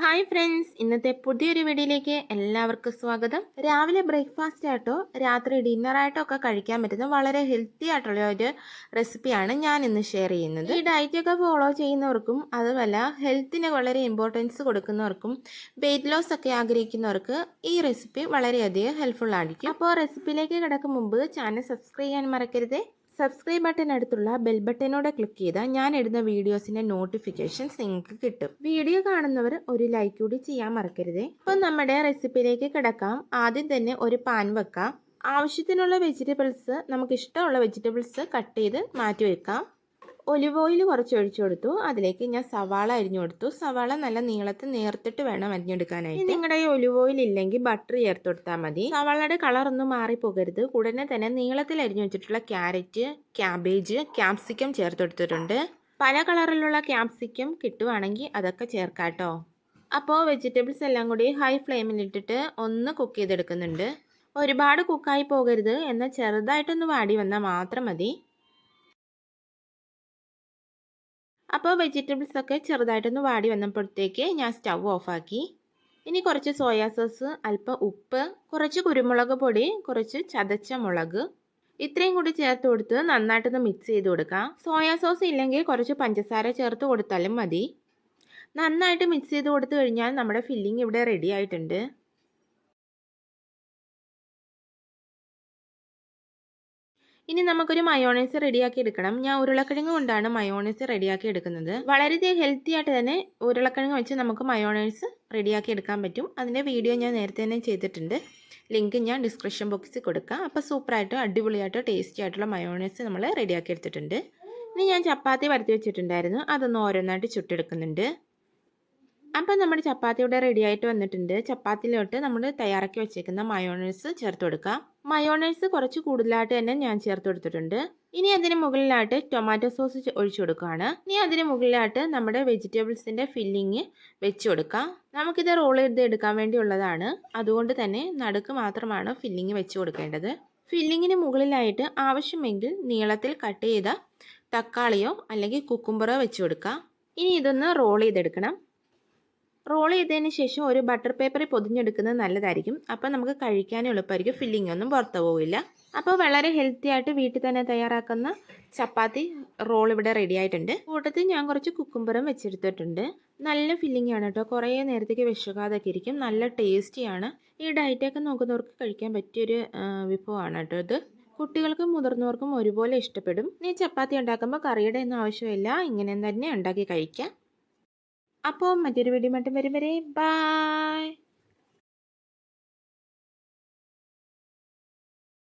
Hi friends ഇന്നത്തെ പുതിയൊരു വീഡിയോയിലേക്ക് എല്ലാവർക്കും സ്വാഗതം. രാവിലെ ബ്രേക്ക്ഫാസ്റ്റ് ആയിട്ടോ രാത്രി ഡിന്നറായിട്ടോ ഒക്കെ കഴിക്കാൻ പറ്റുന്ന വളരെ ഹെൽത്തി ആയിട്ടുള്ള ഒരു റെസിപ്പിയാണ് ഞാൻ ഇന്ന് ഷെയർ ചെയ്യുന്നത്. ഈ ഡയറ്റ് ഒക്കെ ഫോളോ ചെയ്യുന്നവർക്കും അതുമല്ല ഹെൽത്തിന് വളരെ ഇമ്പോർട്ടൻസ് കൊടുക്കുന്നവർക്കും വെയിറ്റ് ലോസ് ഒക്കെ ആഗ്രഹിക്കുന്നവർക്ക് ഈ റെസിപ്പി വളരെയധികം ഹെൽപ്ഫുൾ ആയിരിക്കും. അപ്പോൾ റെസിപ്പിയിലേക്ക് കിടക്കും മുമ്പ് ചാനൽ സബ്സ്ക്രൈബ് ചെയ്യാൻ മറക്കരുതേ. സബ്സ്ക്രൈബ് ബട്ടൺ അടുത്തുള്ള ബെൽ ബട്ടനോടെ ക്ലിക്ക് ചെയ്താൽ ഞാൻ ഇടുന്ന വീഡിയോസിന്റെ നോട്ടിഫിക്കേഷൻസ് നിങ്ങൾക്ക് കിട്ടും. വീഡിയോ കാണുന്നവർ ഒരു ലൈക്ക് കൂടി ചെയ്യാൻ മറക്കരുത്. അപ്പോൾ നമ്മുടെ റെസിപ്പിയിലേക്ക് കിടക്കാം. ആദ്യം തന്നെ ഒരു പാൻ വെക്കാം. ആവശ്യത്തിനുള്ള വെജിറ്റബിൾസ് നമുക്ക് ഇഷ്ടമുള്ള വെജിറ്റബിൾസ് കട്ട് ചെയ്ത് മാറ്റി വെക്കാം ഒലിവ് ഓയിൽ കുറച്ച് ഒഴിച്ചു കൊടുത്തു. അതിലേക്ക് ഞാൻ സവാള അരിഞ്ഞു കൊടുത്തു. സവാള നല്ല നീളത്തിൽ നേർത്തിട്ട് വേണം അരിഞ്ഞെടുക്കാനായിട്ട്. നിങ്ങളുടെ ഈ ഒലിവ് ഓയിൽ ഇല്ലെങ്കിൽ ബട്ടർ ചേർത്ത് കൊടുത്താൽ മതി. സവാളയുടെ കളർ ഒന്നും മാറിപ്പോകരുത്. ഉടനെ തന്നെ നീളത്തിൽ അരിഞ്ഞു വെച്ചിട്ടുള്ള ക്യാരറ്റ് ക്യാബേജ് ക്യാപ്സിക്കം ചേർത്ത് കൊടുത്തിട്ടുണ്ട്. പല കളറിലുള്ള ക്യാപ്സിക്കം കിട്ടുവാണെങ്കിൽ അതൊക്കെ ചേർക്കാട്ടോ അപ്പോൾ വെജിറ്റബിൾസ് എല്ലാം കൂടി ഹൈ ഫ്ലെയിമിലിട്ടിട്ട് ഒന്ന് കുക്ക് ചെയ്തെടുക്കുന്നുണ്ട്. ഒരുപാട് കുക്കായി പോകരുത്. എന്നാൽ ചെറുതായിട്ടൊന്ന് വാടി വന്നാൽ മാത്രം മതി. അപ്പോൾ വെജിറ്റബിൾസ് ഒക്കെ ചെറുതായിട്ടൊന്ന് വാടി വന്നപ്പോഴത്തേക്ക് ഞാൻ സ്റ്റവ് ഓഫാക്കി. ഇനി കുറച്ച് സോയാ സോസ് അല്പം ഉപ്പ് കുറച്ച് കുരുമുളക് പൊടി കുറച്ച് ചതച്ച മുളക്. ഇത്രയും കൂടി ചേർത്ത് കൊടുത്ത് നന്നായിട്ടൊന്ന് മിക്സ് ചെയ്ത് കൊടുക്കാം. സോയാ സോസ് ഇല്ലെങ്കിൽ കുറച്ച് പഞ്ചസാര ചേർത്ത് കൊടുത്താലും മതി. നന്നായിട്ട് മിക്സ് ചെയ്ത് കൊടുത്തു കഴിഞ്ഞാൽ നമ്മുടെ ഫില്ലിംഗ് ഇവിടെ റെഡി ആയിട്ടുണ്ട്. ഇനി നമുക്കൊരു മയോണൈസ് റെഡിയാക്കി എടുക്കണം. ഞാൻ ഉരുളക്കിഴങ്ങ് കൊണ്ടാണ് മയോണൈസ് റെഡിയാക്കി എടുക്കുന്നത്. വളരെ ഹെൽത്തി ആയിട്ട് തന്നെ ഉരുളക്കിഴങ്ങ് വെച്ച് നമുക്ക് മയോണൈസ് റെഡിയാക്കി എടുക്കാൻ പറ്റും. അതിന്റെ വീഡിയോ ഞാൻ നേരത്തെ തന്നെ ചെയ്തിട്ടുണ്ട്. ലിങ്ക് ഞാൻ ഡിസ്ക്രിപ്ഷൻ ബോക്സിൽ കൊടുക്കാം. അപ്പോൾ സൂപ്പറായിട്ട് അടിപൊളിയായിട്ടോ ടേസ്റ്റി ആയിട്ടുള്ള മയോണൈസ് നമ്മൾ റെഡിയാക്കി എടുത്തിട്ടുണ്ട്. ഇനി ഞാൻ ചപ്പാത്തി വരുത്തി വെച്ചിട്ടുണ്ടായിരുന്നു. അതൊന്ന് ഓരോന്നായിട്ട് ചുട്ടെടുക്കുന്നുണ്ട്. അപ്പം നമ്മുടെ ചപ്പാത്തി ഇവിടെ റെഡി ആയിട്ട് വന്നിട്ടുണ്ട്. ചപ്പാത്തിയിലോട്ട് നമ്മൾ തയ്യാറാക്കി വെച്ചേക്കുന്ന മയോണൈസ് ചേർത്ത് കൊടുക്കാം. മയോണൈസ് കുറച്ച് കൂടുതലായിട്ട് തന്നെ ഞാൻ ചേർത്ത് കൊടുത്തിട്ടുണ്ട്. ഇനി അതിന് മുകളിലായിട്ട് ടൊമാറ്റോ സോസ് ഒഴിച്ചു കൊടുക്കുകയാണ്. ഇനി അതിന് മുകളിലായിട്ട് നമ്മുടെ വെജിറ്റബിൾസിന്റെ ഫില്ലിങ് വെച്ച് കൊടുക്കാം. നമുക്കിത് റോൾ ചെയ്ത് എടുക്കാൻ വേണ്ടിയുള്ളതാണ്. അതുകൊണ്ട് തന്നെ നടുക്ക് മാത്രമാണ് ഫില്ലിങ് വെച്ച് കൊടുക്കേണ്ടത്. ഫില്ലിങ്ങിന് മുകളിലായിട്ട് ആവശ്യമെങ്കിൽ നീളത്തിൽ കട്ട് ചെയ്ത തക്കാളിയോ അല്ലെങ്കിൽ കുക്കുംബറോ വെച്ച് കൊടുക്കാം. ഇനി ഇതൊന്ന് റോൾ ചെയ്തെടുക്കണം. റോൾ ചെയ്തതിന് ശേഷം ഒരു ബട്ടർ പേപ്പറിൽ പൊതിഞ്ഞെടുക്കുന്നത് നല്ലതായിരിക്കും. അപ്പോൾ നമുക്ക് കഴിക്കാനും എളുപ്പമായിരിക്കും. ഫില്ലിംഗ് ഒന്നും പുറത്തു പോവില്ല. അപ്പോൾ വളരെ ഹെൽത്തി ആയിട്ട് വീട്ടിൽ തന്നെ തയ്യാറാക്കുന്ന ചപ്പാത്തി റോൾ ഇവിടെ റെഡി ആയിട്ടുണ്ട്. കൂട്ടത്തിൽ ഞാൻ കുറച്ച് കുക്കുംബറും വെച്ചെടുത്തിട്ടുണ്ട്. നല്ല ഫില്ലിംഗ് ആണ് കേട്ടോ. കുറേ നേരത്തേക്ക് വിശകാതൊക്കെ ഇരിക്കും. നല്ല ടേസ്റ്റിയാണ് ഈ ഡയറ്റൊക്കെ നോക്കുന്നവർക്ക് കഴിക്കാൻ പറ്റിയൊരു വിഭവമാണ് കേട്ടോ ഇത്. കുട്ടികൾക്കും മുതിർന്നവർക്കും ഒരുപോലെ ഇഷ്ടപ്പെടും. നീ ചപ്പാത്തി ഉണ്ടാക്കുമ്പോൾ കറിയുടെ ഒന്നും ആവശ്യമില്ല. ഇങ്ങനെ തന്നെ ഉണ്ടാക്കി കഴിക്കാം. അപ്പോൾ മറ്റൊരു വീഡിയോ മറ്റും വരും വരെ ബായ്